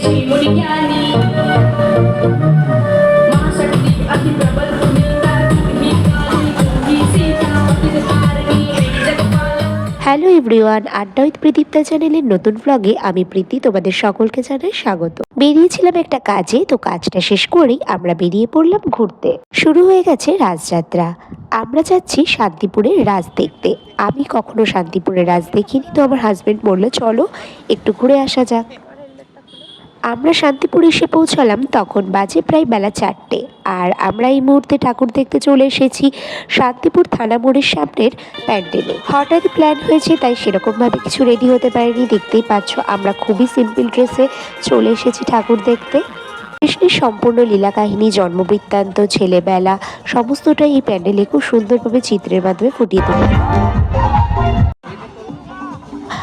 ശ്രീ മുടിക്കാൻ നീ hello everyone আড্ডা উইথ প্রদীপ্তা চ্যানেলের নতুন ব্লগে আমি প্রীতি, তোমাদের সকলকে জানাই স্বাগত। বেরিয়েছিলাম একটা কাজে, তো কাজটা শেষ করেই আমরা বেরিয়ে পড়লাম ঘুরতে। শুরু হয়ে গেছে রাজযাত্রা। আমরা যাচ্ছি শান্তিপুরের রাজ দেখতে। আমি কখনো শান্তিপুরের রাজ দেখিনি, তো আমার হাজব্যান্ড বলল, চলো, একটু ঘুরে আসা যাক। আমরা শান্তিপুর এসে পৌঁছালাম, তখন বাজে প্রায় বেলা চারটে। আর আমরা এই মুহূর্তে ঠাকুর দেখতে চলে এসেছি শান্তিপুর থানা মোড়ের সামনের প্যান্ডেলে। হঠাৎ প্ল্যান হয়েছে, তাই সেরকমভাবে কিছু রেডি হতে পারিনি। দেখতেই পাচ্ছ, আমরা খুবই সিম্পল ড্রেসে চলে এসেছি ঠাকুর দেখতে। কৃষ্ণের সম্পূর্ণ লীলা কাহিনী, জন্মবৃত্তান্ত, ছেলেবেলা, সমস্তটাই এই প্যান্ডেলে খুব সুন্দরভাবে চিত্রের মাধ্যমে ফুটিয়ে তোলে।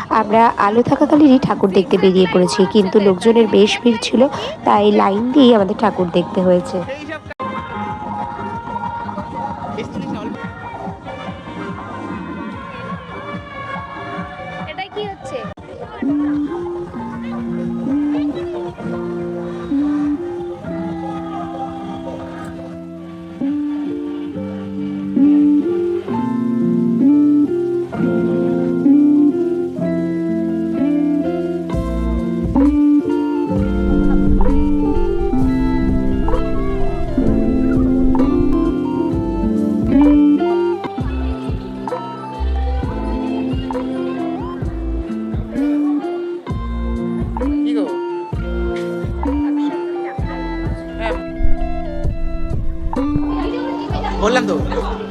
আমরা আলো থাকাকালীনই ঠাকুর দেখতে বেরিয়ে পড়েছি, কিন্তু লোকজনের বেশ ভিড় ছিল, তাই লাইন দিয়েই আমাদের ঠাকুর দেখতে হয়েছে। Orlando.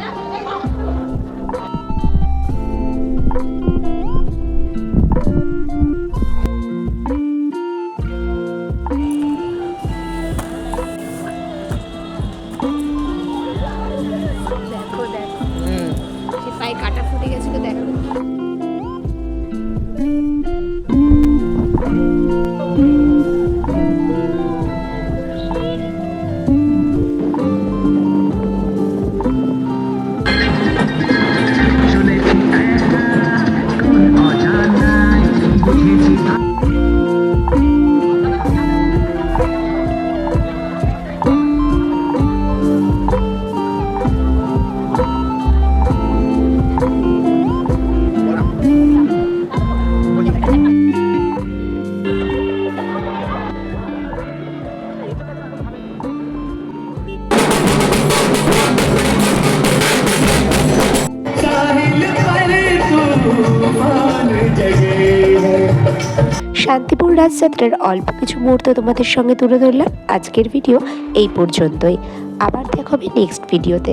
you শান্তিপুর রাজযাত্রার অল্প কিছু মুহূর্ত তোমাদের সঙ্গে তুলে ধরলাম আজকের ভিডিও এই পর্যন্তই। আবার দেখা হবে নেক্সট ভিডিওতে